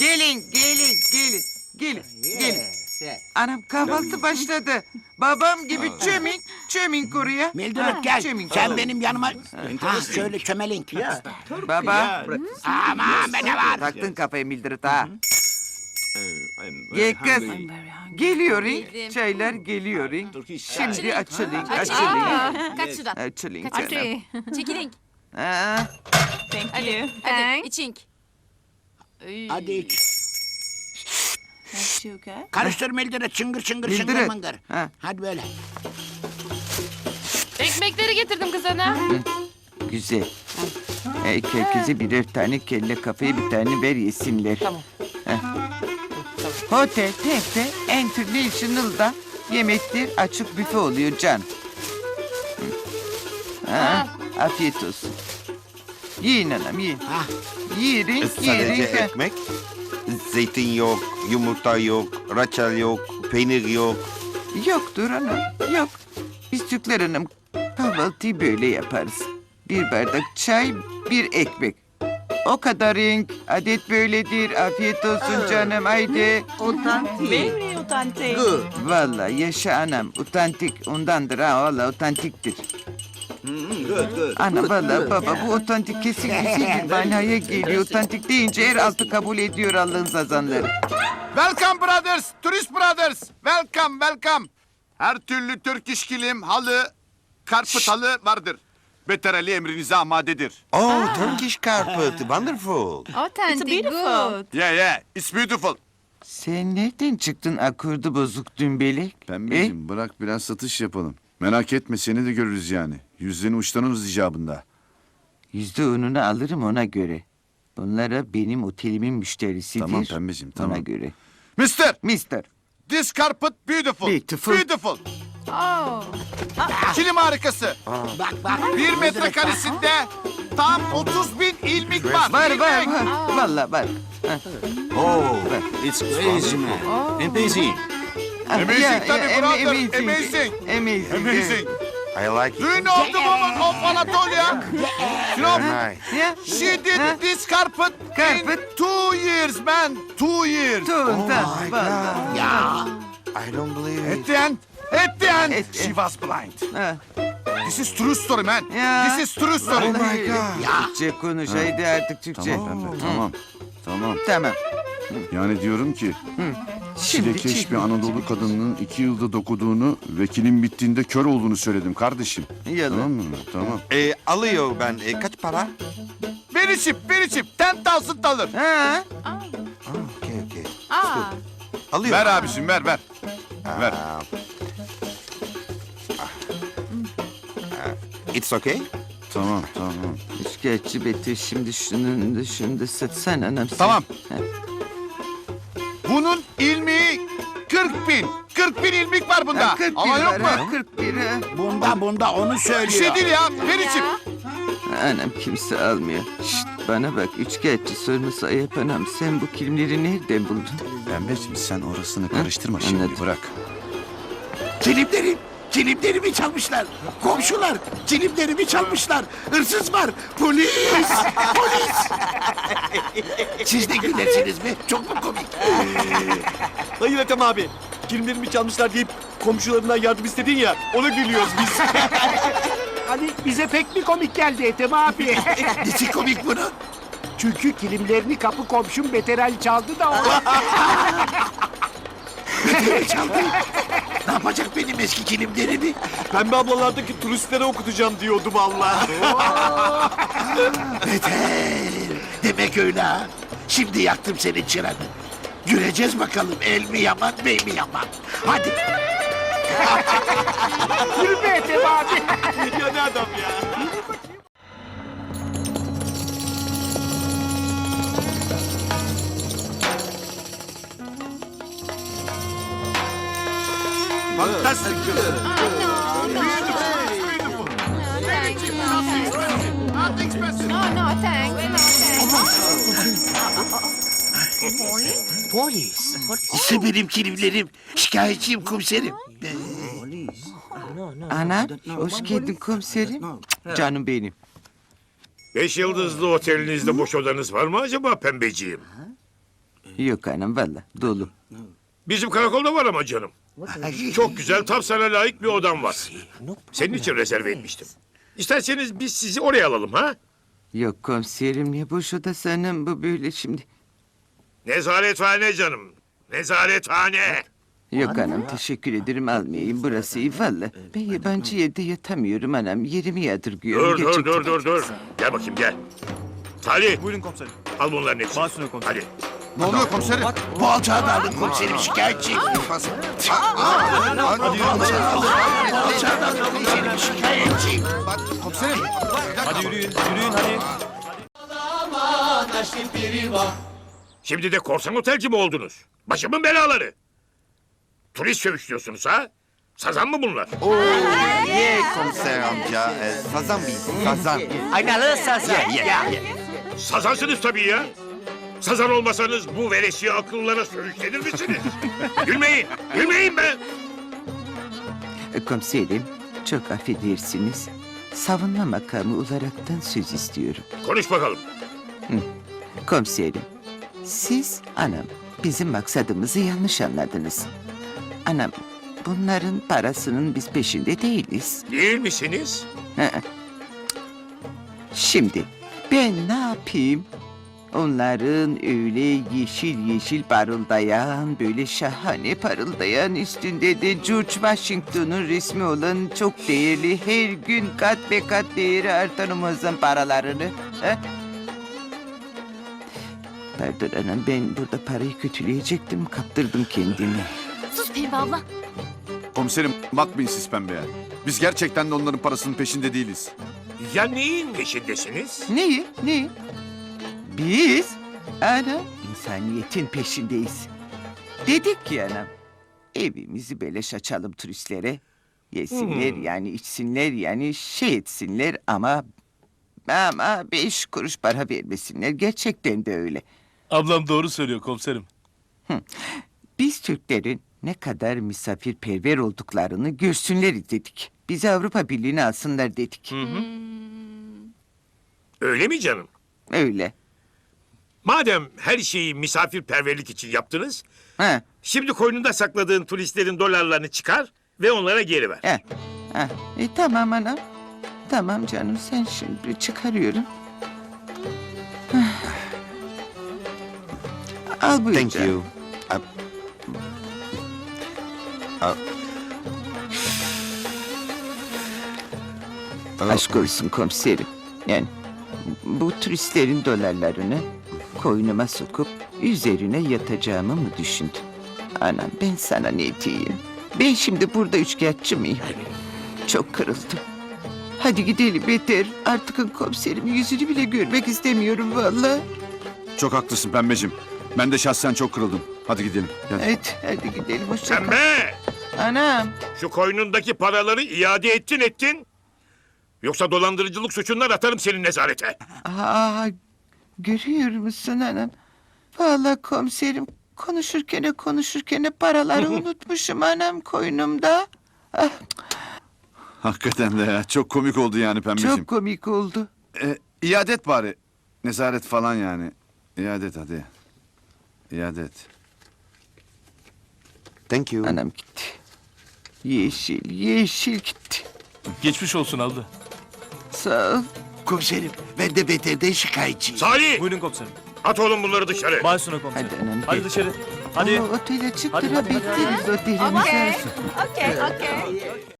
Gelin, gelin, gelin, gelin, gelin. Anam kahvaltı başladı. Babam gibi çömin, çömin kuruya. Mildred gel. Çömin Sen benim yanıma... Ha, şöyle çömelink. Baba, Aman be ne var? taktın kafayı Mildred ha. Gel kız. Geliyor in. Çaylar geliyor in. Şimdi açılın, açılın. Aa, kaç şuradan. Açılın canım. Hadi. Çekilin. Ha, Thank you. Hadi içink. Ay. Hadi iç. That's sugar. Karıştır Mildred çıngır çıngır çıngır Mildred. mıngır. Ha. Hadi böyle. Ekmekleri getirdim kız ana. güzel. Herkese birer tane kelle kafaya bir tane ver yesinler. Tamam. Hotel Temp'te International'da yemekler açık büfe oluyor can. Ha, afiyet olsun. Yiyin anam yiyin. Ha. Yiyin, Sadece yiyin. ekmek. Zeytin yok, yumurta yok, reçel yok, peynir yok. Yoktur anam, yok. Biz Türkler hanım kahvaltıyı böyle yaparız. Bir bardak çay, bir ekmek. O kadar renk, adet böyledir. Afiyet olsun canım, haydi. Very authentic. Vallahi yaşa anam, otantik ondandır ha, vallahi otantiktir. Ana vallahi baba bu otantik kesin güzel bir manaya geliyor. Otantik deyince her altı kabul ediyor Allah'ın sazanları. Welcome brothers, tourist brothers. Welcome, welcome. Her türlü Türk iş kilim, halı, karpıt halı vardır. Beter Ali emrinize amadedir. Oh, Turkish carpet, wonderful. It's Authentic beautiful. good. Yeah, yeah, it's beautiful. Sen nereden çıktın akurdu bozuk dümbelek? E? Pembeciğim bırak biraz satış yapalım. Merak etme seni de görürüz yani. Yüzlerini uçtanırız icabında. Yüzde onunu alırım ona göre. Bunlara benim otelimin müşterisidir. Tamam pembeciğim, tamam. Ona göre. Mister, Mister. this carpet beautiful. Beautiful. Beautiful. Oh. Kilim harikası. Bak bak. Bir Mildred, metrekaresinde tam 30 bin ilmik var. Var var İlmek. var. Vallahi var. Oh, it's crazy, man. Amazing. Amazing tabii, em- brother. Amazing. Amazing. Amazing. Amazing. I like Do you it. know the woman of Anatolia? You know. Ya. She did Huh? this carpet, Carpet? in two years, man. Two years. Tuğundan. my Vallahi. Ya. I don't believe At it. the end, at the end, At- she was blind. This is true story, man. Ya. This is true story. Oh my God. Türkçe konuş. Haydi artık Türkçe. Tamam, tamam, tamam. Tamam. Yani diyorum ki, çilekeş bir Anadolu kadınının iki yılda dokuduğunu ve kilim bittiğinde kör olduğunu söyledim kardeşim. Yalan. Tamam mı? Tamam. E, alıyor ben. E, kaç para? Very cheap. Ten thousand dollar. Ha? Okay, okay. Aa. Alıyor. Ver abiciğim, ver, ver. Ver. Ah. Ah, It's okay? Tamam, tamam. Şikayetçi Betül şimdi şunun anam sen. Tamam. Ha. Bunun ilmiği 40 bin. 40 bin ilmik var bunda. Ha, 41 Ama yok mu? ha 41 ha. Bunda bunda onu Bir söylüyor. şey değil ya. Ya. Anam kimse almıyor. Şşt bana bak üçkağıtçı sorması ayıp anam. Sen bu kilimleri nereden buldun? Pembeciğim sen orasını karıştırma Anladım. şimdi bırak. Kilimlerim. Kilimlerimi çalmışlar. Komşular. Kilimlerimi çalmışlar. Hırsız var. Polis. Polis. Siz de gülersiniz mi? Çok mu komik? Hayır Ethem abi. Kilimlerimi çalmışlar deyip komşularından yardım istedin ya. Ona gülüyoruz biz. Hani bize pek mi komik geldi Ethem abi? Nesi komik bunun? Çünkü kilimlerini kapı komşum Beterel çaldı da o. Çaldı. Ne yapacak benim eski kilimlerimi? Pembe ablalardaki turistlere okutacağım diyordu vallahi. Beter. Demek öyle ha. Şimdi yaktım senin çıranı. Göreceğiz bakalım el mi yaman bey mi yaman. Hadi. Yürü be Ethem abi. ya ne adam ya. Fantastic. Not expensive. No, no, thanks. No, thanks. Polis. İşte benim kilimlerim. Şikayetçiyim komiserim. Anam hoş geldin komiserim. Canım benim. Beş yıldızlı otelinizde boş odanız var mı acaba pembeciğim? Yok anam valla dolu. Bizim karakolda var ama canım. Çok güzel, tam sana layık bir odam var. Senin için rezerve etmiştim. İsterseniz biz sizi oraya alalım ha? Yok komiserim ne boş oda sanım bu böyle şimdi. Nezarethane canım. Nezarethane. Yok anam teşekkür ederim almayayım burası iyi valla. Ben yabancı yerde yatamıyorum anam yerimi yadırgıyorum. Dur dur gerçekten. dur dur dur. Gel bakayım gel. Salih Buyurun komiserim. al bunların hepsini. Komiserim. Hadi. Ne oluyor komiserim? Bu alçağı da alın komiserim şikayetçiyim. Bu alçağı da alın komiserim şikayetçiyim. Komiserim. Hadi yürüyün, yürüyün hadi. Şimdi de korsan otelci mi oldunuz? Başımın belaları. Turist sövüşlüyorsunuz ha? Sazan mı bunlar? Ye komiser amca. e, sazan biz, sazan. Aynalı sazan. Ye, ye, ye. Sazansınız tabii ya. Sazan olmasanız bu veresiye akıllara sürüklenir misiniz? gülmeyin, gülmeyin be. E, Komiserim çok affedersiniz. Savunma makamı olaraktan söz istiyorum. Konuş bakalım. Komiserim siz anam bizim maksadımızı yanlış anladınız. Anam bunların parasının biz peşinde değiliz. Değil misiniz? Şimdi ben ne yapayım? Onların öyle yeşil yeşil parıldayan, böyle şahane parıldayan üstünde de George Washington'un resmi olan çok değerli, her gün kat be kat değeri artan o muazzam paralarını. he? Pardon anam ben burada parayı kötüleyecektim, kaptırdım kendimi. Sus Pembe abla. Komiserim bakmayın siz pembeye. Biz gerçekten de onların parasının peşinde değiliz. Ya neyin peşindesiniz? Neyi? Neyi? Biz anam insaniyetin peşindeyiz. Dedik ki anam evimizi beleş açalım turistlere. Yesinler yani içsinler yani şey etsinler ama ama beş kuruş para vermesinler. Gerçekten de öyle. Ablam doğru söylüyor komiserim. Biz Türklerin ne kadar misafirperver olduklarını görsünler dedik. Bizi Avrupa Birliği'ne alsınlar dedik. Öyle mi canım? Öyle. Madem her şeyi misafirperverlik için yaptınız, Ha, şimdi koynunda sakladığın turistlerin dolarlarını çıkar ve onlara geri ver. ha, ha. E, tamam anam. Tamam canım sen şimdi çıkarıyorum. Al buyur Thank canım. you. Uh, uh, Aşk olsun komiserim. Yani bu turistlerin dolarlarını koynuma sokup üzerine yatacağımı mı düşündün? Anam ben sana ne diyeyim? Ben şimdi burada üçkağıtçı mıyım? Çok kırıldım. Hadi gidelim beter. Artık komiserimin yüzünü bile görmek istemiyorum vallahi. Çok haklısın pembeciğim. Ben de şahsen çok kırıldım. Hadi gidelim. Gel. Evet hadi gidelim hoşça kal. Pembe! Anam. Şu koynundaki paraları iade ettin ettin. Yoksa dolandırıcılık suçundan atarım seni nezarete. Aa, görüyor musun anam? Vallahi komiserim konuşurken konuşurken paraları unutmuşum anam koynumda. Ah, Hakikaten de ya. Çok komik oldu yani pembeciğim. çok komik oldu. Ee, iade et bari. Nezaret falan yani. İade et hadi. İade et. thank you. Anam gitti. Yeşil, yeşil gitti. Geçmiş olsun abla. Sağ ol. Komiserim ben de beterden şikayetçiyim. Salih! Buyurun komiserim. At oğlum bunları dışarı. Başüstüne komiserim. Hadi anam. Hadi gel. dışarı. Hadi. Ama otele Hadi, hadi, hadi, çıktırabiliriz otelimize. Okay, okay, okay.